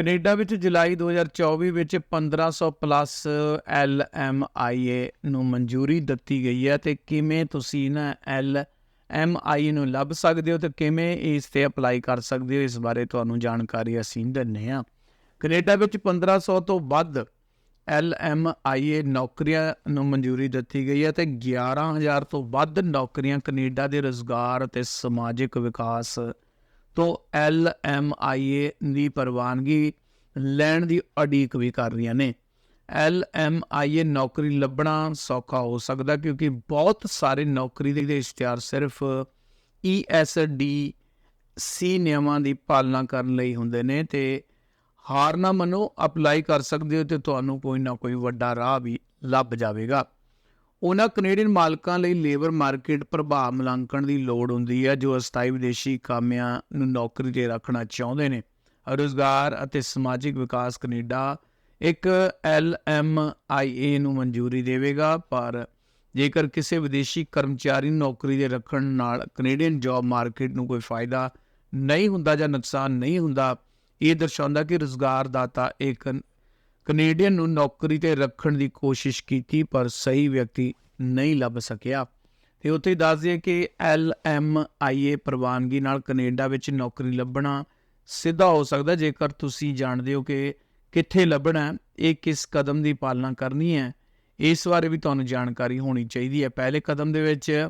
Canada ਵਿੱਚ ਜੁਲਾਈ 2024 ਵਿੱਚ 1500 plus LMIA ਨੂੰ ਮਨਜ਼ੂਰੀ ਦਿੱਤੀ ਗਈ ਹੈ ਤੇ ਕਿਵੇਂ ਤੁਸੀਂ ਨਾ ਆਈ ਨੂੰ ਲੱਭ ਸਕਦੇ ਹੋ ਤੇ ਕਿਵੇਂ ਇਸ ਤੇ ਅਪਲਾਈ ਕਰ ਸਕਦੇ ਹੋ, ਇਸ ਬਾਰੇ ਤੁਹਾਨੂੰ ਜਾਣਕਾਰੀ ਅਸੀਂ ਦਿੰਨੇ ਆ ਕੈਨੇਡਾ ਵਿੱਚ 1500 ਤੋਂ ਵੱਧ LMIA ਨੌਕਰੀਆਂ ਨੂੰ ਮਨਜ਼ੂਰੀ ਦਿੱਤੀ ਗਈ ਹੈ ਤੇ 11000 ਤੋਂ ਵੱਧ ਨੌਕਰੀਆਂ ਕੈਨੇਡਾ ਦੇ ਰੋਜ਼ਗਾਰ ਅਤੇ ਸਮਾਜਿਕ ਵਿਕਾਸ ਤੋਂ LMIA ਦੀ ਪ੍ਰਵਾਨਗੀ ਲੈਣ ਦੀ ਉਡੀਕ ਵੀ ਕਰ ਰਹੀਆਂ ਨੇ। LMIA ਨੌਕਰੀ ਲੱਭਣਾ ਸੌਖਾ ਹੋ ਸਕਦਾ ਕਿਉਂਕਿ ਬਹੁਤ ਸਾਰੇ ਨੌਕਰੀ ਦੇ ਇਸ਼ਤਿਹਾਰ ਸਿਰਫ ਈ ਐੱਸ ਡੀ ਸੀ ਨਿਯਮਾਂ ਦੀ ਪਾਲਣਾ ਕਰਨ ਲਈ ਹੁੰਦੇ ਨੇ ਤੇ ਹਾਰ ਨਾ ਮੰਨੋ, ਅਪਲਾਈ ਕਰ ਸਕਦੇ ਹੋ ਤੇ ਤੁਹਾਨੂੰ ਕੋਈ ਨਾ ਕੋਈ ਵੱਡਾ ਰਾਹ ਵੀ ਲੱਭ ਜਾਵੇਗਾ। ਉਹਨਾਂ ਕੈਨੇਡੀਅਨ ਮਾਲਕਾਂ ਲਈ ਲੇਬਰ ਮਾਰਕੀਟ ਪ੍ਰਭਾਵ ਮੁਲਾਂਕਣ ਦੀ ਲੋੜ ਹੁੰਦੀ ਹੈ, ਜੋ ਅਸਥਾਈ ਵਿਦੇਸ਼ੀ ਕਾਮਿਆਂ ਨੂੰ ਨੌਕਰੀ ਤੇ ਰੱਖਣਾ ਚਾਹੁੰਦੇ ਨੇ। ਰੋਜ਼ਗਾਰ ਅਤੇ ਸਮਾਜਿਕ ਵਿਕਾਸ ਕੈਨੇਡਾ ਇੱਕ LMIA ਨੂੰ ਮਨਜ਼ੂਰੀ ਦੇਵੇਗਾ, ਪਰ ਜੇਕਰ ਕਿਸੇ ਵਿਦੇਸ਼ੀ ਕਰਮਚਾਰੀ ਨੂੰ ਨੌਕਰੀ ਦੇ ਰੱਖਣ ਨਾਲ ਕੈਨੇਡੀਅਨ ਜੌਬ ਮਾਰਕੀਟ ਨੂੰ ਕੋਈ ਫਾਇਦਾ ਨਹੀਂ ਹੁੰਦਾ ਜਾਂ ਨੁਕਸਾਨ ਨਹੀਂ ਹੁੰਦਾ, ਇਹ ਦਰਸਾਉਂਦਾ ਕਿ ਰੋਜ਼ਗਾਰਦਾਤਾ ਇੱਕ ਕੈਨੇਡੀਅਨ ਨੂੰ ਨੌਕਰੀ ਤੇ ਰੱਖਣ ਦੀ ਕੋਸ਼ਿਸ਼ ਕੀਤੀ, ਪਰ ਸਹੀ ਵਿਅਕਤੀ ਨਹੀਂ ਲੱਭ ਸਕਿਆ। ਤੇ ਉੱਥੇ ਦੱਸ ਦਈਏ ਕਿ ਏ ਪ੍ਰਵਾਨਗੀ ਨਾਲ ਕੈਨੇਡਾ ਵਿੱਚ ਨੌਕਰੀ ਲੱਭਣਾ ਸਿੱਧਾ ਹੋ ਸਕਦਾ, ਜੇਕਰ ਤੁਸੀਂ ਜਾਣਦੇ ਹੋ ਕਿ ਕਿੱਥੇ ਲੱਭਣਾ ਇਹ ਕਿਸ ਕਦਮ ਦੀ ਪਾਲਣਾ ਕਰਨੀ ਹੈ, ਇਸ ਬਾਰੇ ਵੀ ਤੁਹਾਨੂੰ ਜਾਣਕਾਰੀ ਹੋਣੀ ਚਾਹੀਦੀ ਹੈ। ਪਹਿਲੇ ਕਦਮ ਦੇ ਵਿੱਚ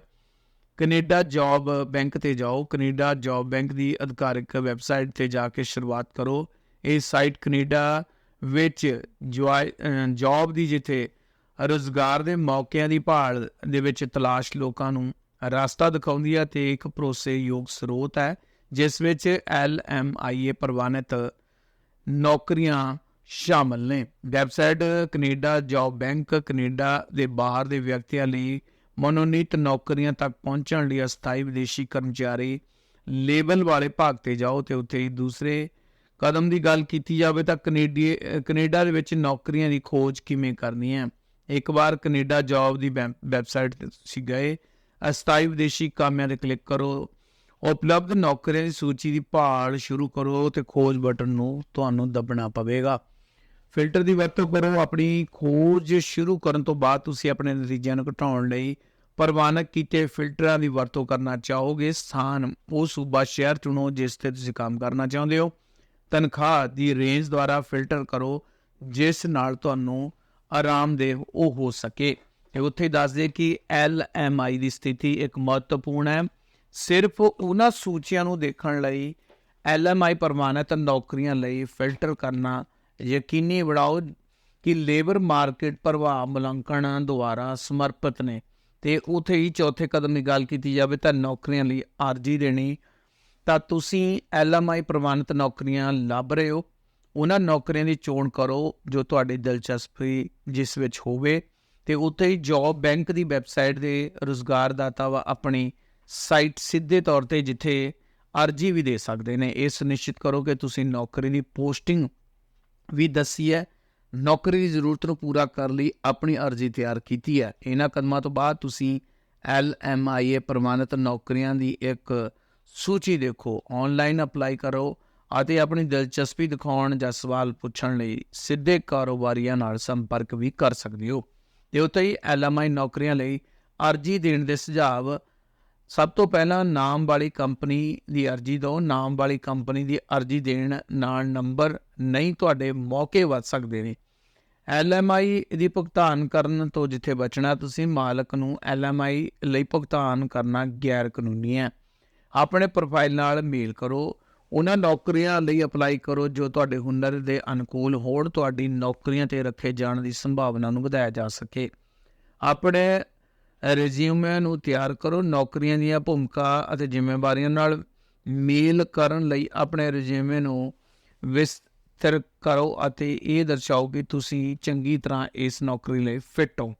ਕੈਨੇਡਾ ਜੌਬ ਬੈਂਕ ਤੇ ਜਾਓ। ਕੈਨੇਡਾ ਜੌਬ ਬੈਂਕ ਦੀ ਅਧਿਕਾਰਿਕ ਵੈਬਸਾਈਟ ਤੇ ਜਾ ਕੇ ਸ਼ੁਰੂਆਤ ਕਰੋ। ਇਹ ਸਾਈਟ ਕੈਨੇਡਾ ਵਿੱਚ ਜੌਬ ਦੀ ਜਿੱਥੇ ਰੋਜ਼ਗਾਰ ਦੇ ਮੌਕਿਆਂ ਦੀ ਭਾਲ ਦੇ ਵਿੱਚ ਤਲਾਸ਼ ਲੋਕਾਂ ਨੂੰ ਰਸਤਾ ਦਿਖਾਉਂਦੀ ਹੈ ਤੇ ਇੱਕ ਭਰੋਸੇਯੋਗ ਸਰੋਤ ਹੈ, ਜਿਸ ਵਿੱਚ LMIA ਪ੍ਰਵਾਨਿਤ ਨੌਕਰੀਆਂ ਸ਼ਾਮਲ ਨੇ। Website Canada job bank Canada ਦੇ ਬਾਹਰ ਦੇ ਵਿਅਕਤੀਆਂ ਲਈ ਮਨੋਨੀਤ ਨੌਕਰੀਆਂ ਤੱਕ ਪਹੁੰਚਣ ਲਈ ਅਸਥਾਈ ਵਿਦੇਸ਼ੀ ਕਰਮਚਾਰੀ ਲੇਬਲ ਵਾਲੇ ਭਾਗ ਤੇ ਜਾਓ ਤੇ ਉੱਥੇ ਹੀ ਦੂਸਰੇ ਕਦਮ ਦੀ ਗੱਲ ਕੀਤੀ ਜਾਵੇ ਤਾਂ ਕੈਨੇਡੀ, ਕੈਨੇਡਾ ਦੇ ਵਿੱਚ ਨੌਕਰੀਆਂ ਦੀ ਖੋਜ ਕਿਵੇਂ ਕਰਨੀ ਹੈ? ਇੱਕ ਵਾਰ ਕੈਨੇਡਾ ਜੌਬ ਦੀ ਵੈਬਸਾਈਟ ਤੇ ਤੁਸੀਂ ਗਏ, ਅਸਥਾਈ ਵਿਦੇਸ਼ੀ ਕਾਮਿਆਂ ਤੇ ਕਲਿੱਕ ਕਰੋ, ਉਪਲਬਧ ਨੌਕਰੀਆਂ ਦੀ ਸੂਚੀ ਦੀ ਭਾਲ ਸ਼ੁਰੂ ਕਰੋ ਤੇ ਖੋਜ ਬਟਨ ਨੂੰ ਤੁਹਾਨੂੰ ਦਬਣਾ ਪਵੇਗਾ। ਫਿਲਟਰ ਦੀ ਵਰਤੋਂ ਕਰੋ, ਆਪਣੀ ਖੋਜ ਸ਼ੁਰੂ ਕਰਨ ਤੋਂ ਬਾਅਦ ਤੁਸੀਂ ਆਪਣੇ ਨਤੀਜਿਆਂ ਨੂੰ ਘਟਾਉਣ ਲਈ ਪ੍ਰਵਾਨਕ ਕੀਤੇ ਫਿਲਟਰਾਂ ਦੀ ਵਰਤੋਂ ਕਰਨਾ ਚਾਹੋਗੇ। ਸਥਾਨ ਉਹ ਸੂਬਾ, ਸ਼ਹਿਰ ਚੁਣੋ ਜਿਸ ਤੇ ਤੁਸੀਂ ਕੰਮ ਕਰਨਾ ਚਾਹੁੰਦੇ ਹੋ। ਤਨਖਾਹ ਦੀ ਰੇਂਜ ਦੁਆਰਾ ਫਿਲਟਰ ਕਰੋ, ਜਿਸ ਨਾਲ ਤੁਹਾਨੂੰ ਆਰਾਮਦੇਹ ਉਹ ਹੋ ਸਕੇ। ਤੇ ਉੱਥੇ ਦੱਸ ਦੇ ਕਿ ਆਈ ਦੀ ਸਥਿਤੀ ਇੱਕ ਮਹੱਤਵਪੂਰਨ ਹੈ। ਸਿਰਫ ਉਹਨਾਂ ਸੂਚੀਆਂ ਨੂੰ ਦੇਖਣ ਲਈ LMI ਪ੍ਰਮਾਣਿਤ ਨੌਕਰੀਆਂ ਲਈ ਫਿਲਟਰ ਕਰਨਾ ਯਕੀਨੀ ਬਣਾਓ ਕਿ ਲੇਬਰ ਮਾਰਕੀਟ ਪ੍ਰਭਾਵ ਮੁਲਾਂਕਣ ਦੁਆਰਾ ਸਮਰਪਿਤ ਨੇ। ਤੇ ਉਥੇ ਹੀ ਚੌਥੇ ਕਦਮ ਦੀ ਗੱਲ ਕੀਤੀ ਜਾਵੇ ਤਾਂ ਨੌਕਰੀਆਂ ਲਈ ਅਰਜ਼ੀ ਦੇਣੀ ਤਾਂ ਤੁਸੀਂ LMI ਪ੍ਰਵਾਨਿਤ ਨੌਕਰੀਆਂ ਲੱਭ ਰਹੇ ਹੋ। ਉਹਨਾਂ ਨੌਕਰੀਆਂ ਦੀ ਚੋਣ ਕਰੋ ਜੋ ਤੁਹਾਡੀ ਦਿਲਚਸਪੀ ਜਿਸ ਵਿੱਚ ਹੋਵੇ ਤੇ ਉੱਥੇ ਹੀ ਜੌਬ ਬੈਂਕ ਦੀ ਵੈਬਸਾਈਟ ਦੇ ਰੋਜ਼ਗਾਰਦਾਤਾ ਵਾ ਆਪਣੀ ਸਾਈਟ ਸਿੱਧੇ ਤੌਰ ਤੇ ਜਿੱਥੇ ਅਰਜ਼ੀ ਵੀ ਦੇ ਸਕਦੇ ਨੇ। ਇਹ ਸੁਨਿਸ਼ਚਿਤ ਕਰੋ ਕਿ ਤੁਸੀਂ ਨੌਕਰੀ ਦੀ ਪੋਸਟਿੰਗ ਵੀ ਦੱਸੀ ਹੈ। ਨੌਕਰੀ ਦੀ ਜ਼ਰੂਰਤ ਨੂੰ ਪੂਰਾ ਕਰਨ ਲਈ ਆਪਣੀ ਅਰਜ਼ੀ ਤਿਆਰ ਕੀਤੀ ਹੈ। ਇਹਨਾਂ ਕਦਮਾਂ ਤੋਂ ਬਾਅਦ ਤੁਸੀਂ LMIA ਪ੍ਰਮਾਣਿਤ ਨੌਕਰੀਆਂ ਦੀ ਇੱਕ ਸੂਚੀ ਦੇਖੋ ਆਨਲਾਈਨ ਅਪਲਾਈ ਕਰੋ ਅਤੇ ਆਪਣੀ ਦਿਲਚਸਪੀ ਦਿਖਾਉਣ ਜਾਂ ਸਵਾਲ ਪੁੱਛਣ ਲਈ ਸਿੱਧੇ ਕਾਰੋਬਾਰੀਆਂ ਨਾਲ ਸੰਪਰਕ ਵੀ ਕਰ ਸਕਦੇ ਹੋ। ਤੇ ਉੱਤੇ ਹੀ LMI ਨੌਕਰੀਆਂ ਲਈ ਅਰਜ਼ੀ ਦੇਣ ਦੇ ਸੁਝਾਅ ਸਭ ਤੋਂ ਪਹਿਲਾਂ ਨਾਮ ਵਾਲੀ ਕੰਪਨੀ ਦੀ ਅਰਜ਼ੀ ਦਿਓ। ਨਾਮ ਵਾਲੀ ਕੰਪਨੀ ਦੀ ਅਰਜ਼ੀ ਦੇਣ ਨਾਲ ਨੰਬਰ ਨਹੀਂ ਤੁਹਾਡੇ ਮੌਕੇ ਵੱਧ ਸਕਦੇ ਨੇ। LMI ਦੀ ਭੁਗਤਾਨ ਕਰਨ ਤੋਂ ਜਿੱਥੇ ਬਚਣਾ, ਤੁਸੀਂ ਮਾਲਕ ਨੂੰ LMI ਲਈ ਭੁਗਤਾਨ ਕਰਨਾ ਗੈਰ ਕਾਨੂੰਨੀ ਹੈ। ਆਪਣੇ ਪ੍ਰੋਫਾਈਲ ਨਾਲ ਮੇਲ ਕਰੋ, ਉਹਨਾਂ ਨੌਕਰੀਆਂ ਲਈ ਅਪਲਾਈ ਕਰੋ ਜੋ ਤੁਹਾਡੇ ਹੁਨਰ ਦੇ ਅਨੁਕੂਲ ਹੋਣ, ਤੁਹਾਡੀ ਨੌਕਰੀਆਂ ਤੇ ਰੱਖੇ ਜਾਣ ਦੀ ਸੰਭਾਵਨਾ ਨੂੰ ਵਧਾਇਆ ਜਾ ਸਕੇ। ਆਪਣੇ ਰਿਜ਼ਿਊਮੇ ਨੂੰ ਤਿਆਰ ਕਰੋ, ਨੌਕਰੀਆਂ ਦੀਆਂ ਭੂਮਿਕਾ ਅਤੇ ਜ਼ਿੰਮੇਵਾਰੀਆਂ ਨਾਲ ਮੇਲ ਕਰਨ ਲਈ ਆਪਣੇ ਰਿਜ਼ਿਊਮੇ ਨੂੰ ਵਿਸਤਰ ਕਰੋ ਅਤੇ ਇਹ ਦਰਸਾਓ ਕਿ ਤੁਸੀਂ ਚੰਗੀ ਤਰ੍ਹਾਂ ਇਸ ਨੌਕਰੀ ਲਈ ਫਿੱਟ ਹੋ।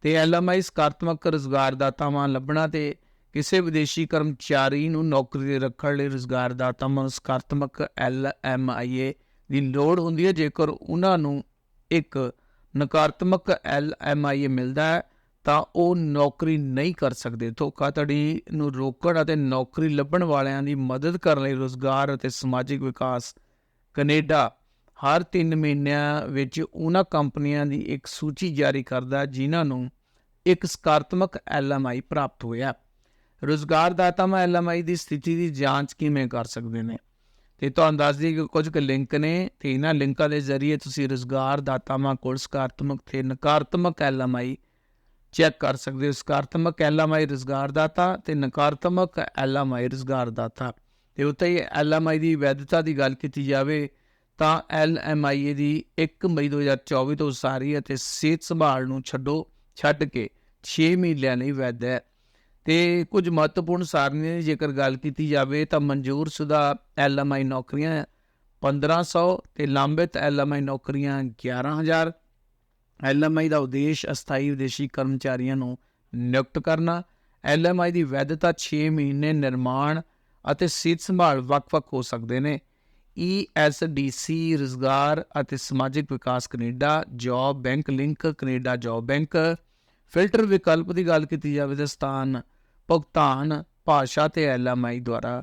ਤੇ ਐਲਐਮਆਈ ਸਕਾਰਾਤਮਕ ਰੁਜ਼ਗਾਰਦਾਤਾਵਾਂ ਲੱਭਣਾ ਤੇ ਕਿਸੇ ਵਿਦੇਸ਼ੀ ਕਰਮਚਾਰੀ ਨੂੰ ਨੌਕਰੀ ਤੇ ਰੱਖਣ ਲਈ ਰੁਜ਼ਗਾਰਦਾਤਾਵਾਂ ਨੂੰ ਸਕਾਰਾਤਮਕ ਏ ਦੀ ਲੋੜ ਹੁੰਦੀ ਹੈ। ਜੇਕਰ ਉਹਨਾਂ ਨੂੰ ਇੱਕ ਨਕਾਰਾਤਮਕ ਐਲਐਮਆਈਏ ਮਿਲਦਾ ਹੈ, ਤਾਂ ਉਹ ਨੌਕਰੀ ਨਹੀਂ ਕਰ ਸਕਦੇ। ਧੋਖਾਧੜੀ ਨੂੰ ਰੋਕਣ ਅਤੇ ਨੌਕਰੀ ਲੱਭਣ ਵਾਲਿਆਂ ਦੀ ਮਦਦ ਕਰਨ ਲਈ ਰੋਜ਼ਗਾਰ ਅਤੇ ਸਮਾਜਿਕ ਵਿਕਾਸ ਕੈਨੇਡਾ ਹਰ 3 ਮਹੀਨਿਆਂ ਵਿੱਚ ਉਹਨਾਂ ਕੰਪਨੀਆਂ ਦੀ ਇੱਕ ਸੂਚੀ ਜਾਰੀ ਕਰਦਾ ਜਿਨ੍ਹਾਂ ਨੂੰ ਇੱਕ ਸਕਾਰਾਤਮਕ ਐਲਐਮਆਈ ਪ੍ਰਾਪਤ ਹੋਇਆ। ਰੁਜ਼ਗਾਰਦਾਤਾਵਾਂ ਐਲਐਮਆਈ ਦੀ ਸਥਿਤੀ ਦੀ ਜਾਂਚ ਕਿਵੇਂ ਕਰ ਸਕਦੇ ਨੇ? ਤੇ ਤੁਹਾਨੂੰ ਦੱਸ ਦਈਏ ਕਿ ਕੁਝ ਕੁ ਲਿੰਕ ਨੇ ਤੇ ਇਹਨਾਂ ਲਿੰਕਾਂ ਦੇ ਜ਼ਰੀਏ ਤੁਸੀਂ ਰੁਜ਼ਗਾਰਦਾਤਾਵਾਂ ਕੋਲ ਸਕਾਰਾਤਮਕ ਤੇ ਨਕਾਰਾਤਮਕ ਐਲਐਮਆਈ ਚੈੱਕ ਕਰ ਸਕਦੇ ਹੋ। ਸਕਾਰਾਤਮਕ ਐਲਐਮਆਈ ਰੁਜ਼ਗਾਰਦਾਤਾ ਤੇ ਨਕਾਰਾਤਮਕ ਐਲਐਮਆਈ ਰੁਜ਼ਗਾਰਦਾਤਾ। ਤੇ ਉੱਤੇ ਹੀ ਐਲਐਮਆਈ ਦੀ ਵੈਧਤਾ ਦੀ ਗੱਲ ਕੀਤੀ ਜਾਵੇ ਤਾਂ ਐਲਐਮਆਈ ਦੀ 1 ਮਈ 2024 ਤੋਂ ਉਸਾਰੀ ਅਤੇ ਸਿਹਤ ਸੰਭਾਲ ਨੂੰ ਛੱਡੋ, ਛੱਡ ਕੇ 6 ਮਹੀਨਿਆਂ ਲਈ ਵੈਧ ਹੈ। ਤੇ ਕੁਝ ਮਹੱਤਵਪੂਰਨ ਸਾਰਣੀਆਂ ਦੀ ਜੇਕਰ ਗੱਲ ਕੀਤੀ ਜਾਵੇ ਤਾਂ ਮਨਜ਼ੂਰਸ਼ੁਦਾ ਐਲਐਮਆਈ ਨੌਕਰੀਆਂ 1500 ਤੇ ਲਾਂਬਿਤ ਐਲਐਮਆਈ ਨੌਕਰੀਆਂ 11000 ਐਲਐਮਆਈ ਦਾ ਉਦੇਸ਼ ਅਸਥਾਈ ਵਿਦੇਸ਼ੀ ਕਰਮਚਾਰੀਆਂ ਨੂੰ ਨਿਯੁਕਤ ਕਰਨਾ, ਐਲਐਮਆਈ ਦੀ ਵੈਧਤਾ 6 ਮਹੀਨੇ ਨਿਰਮਾਣ ਅਤੇ ਸਿਹਤ ਸੰਭਾਲ ਵੱਖ-ਵੱਖ ਹੋ ਸਕਦੇ ਨੇ। E ਈਐਸਡੀਸੀ ਰੁਜ਼ਗਾਰ ਅਤੇ ਸਮਾਜਿਕ ਵਿਕਾਸ Canada, job bank, link Canada job bank. Filter ਵਿਕਲਪ ਦੀ ਗੱਲ ਕੀਤੀ ਜਾਵੇ ਤਾਂ ਸਥਾਨ ਭੁਗਤਾਨ ਭਾਸ਼ਾ ਤੇ ਐਲਐਮਆਈ ਦੁਆਰਾ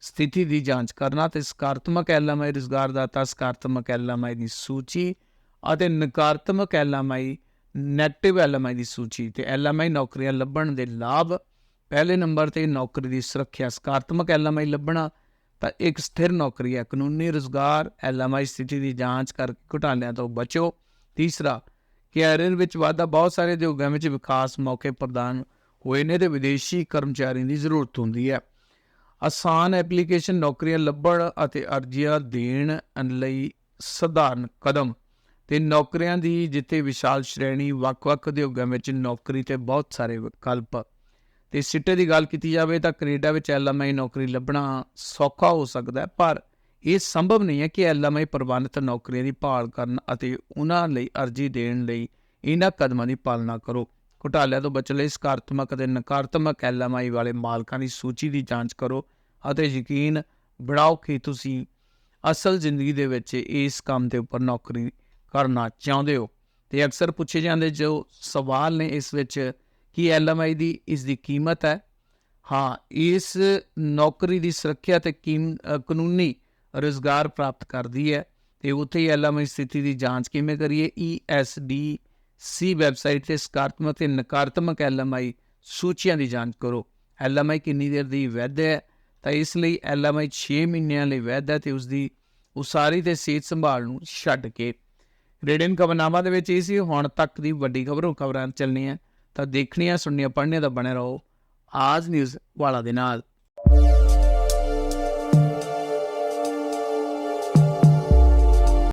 ਸਥਿਤੀ ਦੀ ਜਾਂਚ ਕਰਨਾ ਤੇ ਸਕਾਰਾਤਮਕ ਐਲਐਮਆਈ ਰੁਜ਼ਗਾਰਦਾਤਾ ਸਕਾਰਾਤਮਕ ਐਲਐਮਆਈ ਦੀ ਸੂਚੀ ਅਤੇ ਨਕਾਰਾਤਮਕ ਐਲਐਮਆਈ ਨੈਗੇਟਿਵ ਐਲਐਮਆਈ ਦੀ ਸੂਚੀ ਤੇ ਐਲਐਮਆਈ ਨੌਕਰੀਆਂ ਲੱਭਣ ਦੇ ਲਾਭ। ਪਹਿਲੇ ਨੰਬਰ ਤੇ ਨੌਕਰੀ ਦੀ ਸੁਰੱਖਿਆ, ਸਕਾਰਾਤਮਕ ਐਲਐਮਆਈ ਲੱਭਣਾ ਤਾਂ ਇੱਕ ਸਥਿਰ ਨੌਕਰੀ ਹੈ, ਕਾਨੂੰਨੀ ਰੁਜ਼ਗਾਰ ਐਲਐਮਆਈ ਸਥਿਤੀ ਦੀ ਜਾਂਚ ਕਰਕੇ ਘੁਟਾਲਿਆਂ ਤੋਂ ਬਚੋ। ਤੀਸਰਾ, ਕੈਰੀਅਰ ਵਿੱਚ ਵਾਧਾ, ਬਹੁਤ ਸਾਰੇ ਉਦਯੋਗਾਂ ਵਿੱਚ ਵਿਕਾਸ ਮੌਕੇ ਪ੍ਰਦਾਨ ਹੋਏ ਨੇ ਤੇ ਵਿਦੇਸ਼ੀ ਕਰਮਚਾਰੀਆਂ ਦੀ ਜ਼ਰੂਰਤ ਹੁੰਦੀ ਹੈ। ਆਸਾਨ ਐਪਲੀਕੇਸ਼ਨ ਨੌਕਰੀਆਂ ਲੱਭਣ ਅਤੇ ਅਰਜ਼ੀਆਂ ਦੇਣ ਲਈ ਸਧਾਰਨ ਕਦਮ ਤੇ ਨੌਕਰੀਆਂ ਦੀ ਜਿੱਥੇ ਵਿਸ਼ਾਲ ਸ਼੍ਰੇਣੀ ਵੱਖ-ਵੱਖ ਉਦਯੋਗਾਂ ਵਿੱਚ ਨੌਕਰੀ ਤੇ ਬਹੁਤ ਸਾਰੇ ਵਿਕਲਪ। ਤੇ ਸਿੱਟੇ ਦੀ ਗੱਲ ਕੀਤੀ ਜਾਵੇ ਤਾਂ ਕੈਨੇਡਾ ਵਿੱਚ ਐਲਐਮਆਈ ਨੌਕਰੀ ਲੱਭਣਾ ਸੌਖਾ ਹੋ ਸਕਦਾ ਹੈ, ਪਰ ਇਹ ਸੰਭਵ ਨਹੀਂ ਹੈ ਕਿ ਐਲਐਮਆਈ ਪ੍ਰਬੰਧਿਤ ਨੌਕਰੀਆਂ ਦੀ ਭਾਲ ਕਰਨ ਅਤੇ ਉਹਨਾਂ ਲਈ ਅਰਜ਼ੀ ਦੇਣ ਲਈ ਇਹਨਾਂ ਕਦਮਾਂ ਦੀ ਪਾਲਣਾ ਕਰੋ। ਘੁਟਾਲਿਆਂ ਤੋਂ ਬਚਣ ਲਈ ਸਕਾਰਾਤਮਕ ਅਤੇ ਨਕਾਰਾਤਮਕ ਐਲਐਮਆਈ ਵਾਲੇ ਮਾਲਕਾਂ ਦੀ ਸੂਚੀ ਦੀ ਜਾਂਚ ਕਰੋ ਅਤੇ ਯਕੀਨ ਬਣਾਓ ਕਿ ਤੁਸੀਂ ਅਸਲ ਜ਼ਿੰਦਗੀ ਦੇ ਵਿੱਚ ਇਸ ਕੰਮ ਦੇ ਉੱਪਰ ਨੌਕਰੀ ਕਰਨਾ ਚਾਹੁੰਦੇ ਹੋ। ਤੇ ਅਕਸਰ ਪੁੱਛੇ ਜਾਂਦੇ ਜੋ ਸਵਾਲ ਨੇ ਇਸ ਵਿੱਚ ਕੀ ਐਲਐਮਆਈ ਦੀ ਇਸ ਦੀ ਕੀਮਤ ਹੈ। ਹਾਂ, ਇਸ ਨੌਕਰੀ ਦੀ ਸੁਰੱਖਿਆ ਤੇ ਕੀਮ ਕਾਨੂੰਨੀ ਰੁਜ਼ਗਾਰ ਪ੍ਰਾਪਤ ਕਰਦੀ ਹੈ। ਤੇ ਉੱਥੇ ਹੀ ਐਲਐਮਆਈ ਸਥਿਤੀ ਦੀ ਜਾਂਚ ਕਿਵੇਂ ਕਰੀਏ? E ਈਐਸਡੀ ਸੀ ਵੈਬਸਾਈਟ ਤੇ ਸਕਾਰਾਤਮਕ ਤੇ ਨਕਾਰਾਤਮਕ ਐਲਐਮਆਈ ਸੂਚੀਆਂ ਦੀ ਜਾਂਚ ਕਰੋ। ਐਲਐਮਆਈ ਕਿੰਨੀ ਦੇਰ ਦੀ ਵੈਧ ਹੈ? ਤਾਂ ਇਸ ਲਈ ਐਲਐਮਆਈ 6 ਮਹੀਨਿਆਂ ਲਈ ਵੈਧ ਹੈ ਤੇ ਉਸ ਦੀ ਉਸਾਰੀ ਤੇ ਸਿਹਤ ਸੰਭਾਲ ਨੂੰ ਛੱਡ ਕੇ। ਰੇਡੀਅਨ ਖਬਰਨਾਮਾ ਦੇ ਵਿੱਚ ਇਹ ਸੀ, ਹੁਣ ਤੱਕ ਦੀ ਵੱਡੀ ਖਬਰੋਂ ਖਬਰਾਂ ਚੱਲਣੀਆਂ ਤਾਂ ਦੇਖਣੀਆਂ, ਸੁਣਨੀਆਂ, ਪੜ੍ਹਨੀਆਂ ਦਾ ਬਣੇ ਰਹੋ। ਆਜ ਨਿਊਜ਼ ਵਾਲਾ ਦੇ ਨਾਲ।